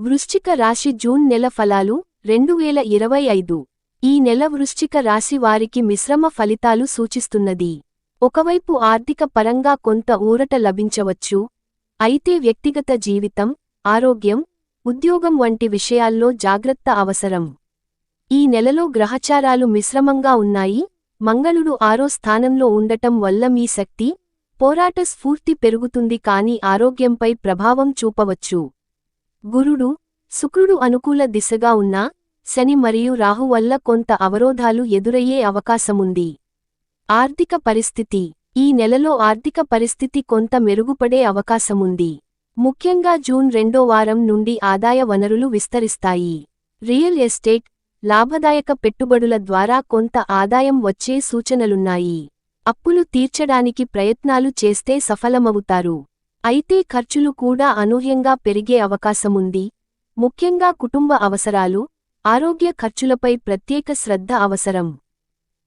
వృశ్చిక రాశి జూన్ నెల ఫలాలు రెండు వేల ఇరవై ఐదు. ఈ నెల వృశ్చిక రాశి వారికి మిశ్రమ ఫలితాలు సూచిస్తున్నది. ఒకవైపు ఆర్థిక పరంగా కొంత ఊరట లభించవచ్చు. అయితే వ్యక్తిగత జీవితం ఆరోగ్యం ఉద్యోగం వంటి విషయాల్లో జాగ్రత్త అవసరం. ఈ నెలలో గ్రహచారాలు మిశ్రమంగా ఉన్నాయి. మంగళుడు ఆరో స్థానంలో ఉండటం వల్ల మీ శక్తి పోరాట స్ఫూర్తి పెరుగుతుంది కాని ఆరోగ్యంపై ప్రభావం చూపవచ్చు. గురుడు శుక్రుడు అనుకూల దిశగా ఉన్నా శని మరియు రాహు వల్ల కొంత అవరోధాలు ఎదురయ్యే అవకాశముంది. ఆర్థిక పరిస్థితి. ఈ నెలలో ఆర్థిక పరిస్థితి కొంత మెరుగుపడే అవకాశముంది. ముఖ్యంగా జూన్ రెండో వారం నుండి ఆదాయ వనరులు విస్తరిస్తాయి. రియల్ ఎస్టేట్ లాభదాయక పెట్టుబడుల ద్వారా కొంత ఆదాయం వచ్చే సూచనలున్నాయి. అప్పులు తీర్చడానికి ప్రయత్నాలు చేస్తే సఫలమవుతారు. అయితే ఖర్చులు కూడా అనూహ్యంగా పెరిగే అవకాశముంది. ముఖ్యంగా కుటుంబ అవసరాలు ఆరోగ్య ఖర్చులపై ప్రత్యేక శ్రద్ధ అవసరం.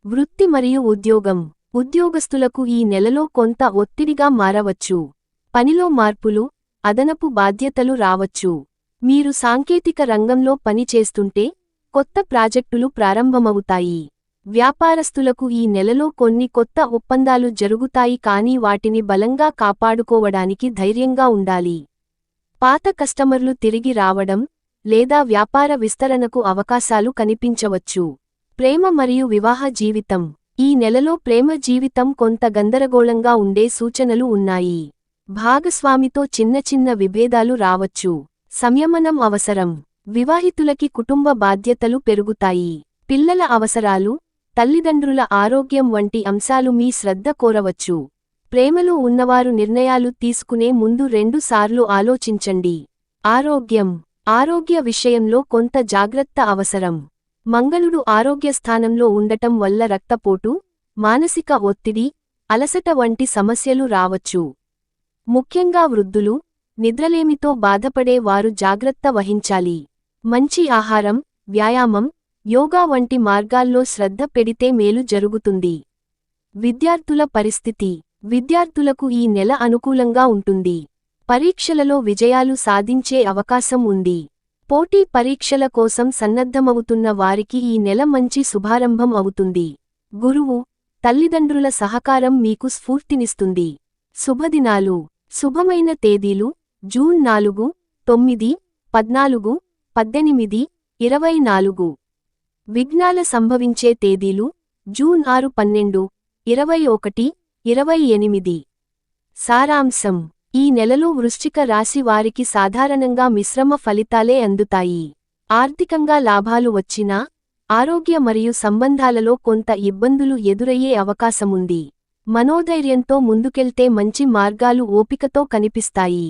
వృత్తి మరియు ఉద్యోగం. ఉద్యోగస్తులకు ఈ నెలలో కొంత ఒత్తిడిగా మారవచ్చు. పనిలో మార్పులు అదనపు బాధ్యతలు రావచ్చు. మీరు సాంకేతిక రంగంలో పని చేస్తుంటే కొత్త ప్రాజెక్టులు ప్రారంభమవుతాయి. వ్యాపారస్తులకు ఈ నెలలో కొన్ని కొత్త ఒప్పందాలు జరుగుతాయి కానీ వాటిని బలంగా కాపాడుకోవడానికి ధైర్యంగా ఉండాలి. పాత కస్టమర్లు తిరిగి రావడం లేదా వ్యాపార విస్తరణకు అవకాశాలు కనిపించవచ్చు. ప్రేమ మరియు వివాహ జీవితం. ఈ నెలలో ప్రేమ జీవితం కొంత గందరగోళంగా ఉండే సూచనలు ఉన్నాయి. భాగస్వామితో చిన్న చిన్న విభేదాలు రావచ్చు. సంయమనం అవసరం. వివాహితులకి కుటుంబ బాధ్యతలు పెరుగుతాయి. పిల్లల అవసరాలు తల్లిదండ్రుల ఆరోగ్యం వంటి అంశాలు మీ శ్రద్ధ కోరవచ్చు. ప్రేమలో ఉన్నవారు నిర్ణయాలు తీసుకునే ముందు రెండుసార్లు ఆలోచించండి. ఆరోగ్యం. ఆరోగ్య విషయంలో కొంత జాగ్రత్త అవసరం. మంగళుడు ఆరోగ్యస్థానంలో ఉండటం వల్ల రక్తపోటు మానసిక ఒత్తిడి అలసట వంటి సమస్యలు రావచ్చు. ముఖ్యంగా వృద్ధులు నిద్రలేమితో బాధపడే వారు జాగ్రత్త వహించాలి. మంచి ఆహారం వ్యాయామం యోగా వంటి మార్గాల్లో శ్రద్ధ పెడితే మేలు జరుగుతుంది. విద్యార్థుల పరిస్థితి. విద్యార్థులకు ఈ నెల అనుకూలంగా ఉంటుంది. పరీక్షలలో విజయాలు సాధించే అవకాశం ఉంది. పోటీ పరీక్షల కోసం సన్నద్ధమవుతున్న వారికి ఈ నెల మంచి శుభారంభం అవుతుంది. గురువు తల్లిదండ్రుల సహకారం మీకు స్ఫూర్తినిస్తుంది. శుభదినాలు. శుభమైన తేదీలు. జూన్ నాలుగు తొమ్మిది పద్నాలుగు పద్దెనిమిది ఇరవై నాలుగు. విఘ్నాల సంభవించే తేదీలు జూన్ ఆరు పన్నెండు ఇరవై ఒకటి ఇరవై ఎనిమిది. సారాంశం ఈ నెలలో వృశ్చిక రాశి వారికి సాధారణంగా మిశ్రమ ఫలితాలే అందుతాయి. ఆర్థికంగా లాభాలు వచ్చినా ఆరోగ్య మరియు సంబంధాలలో కొంత ఇబ్బందులు ఎదురయ్యే అవకాశముంది. మనోధైర్యంతో ముందుకెళ్తే మంచి మార్గాలు ఓపికతో కనిపిస్తాయి.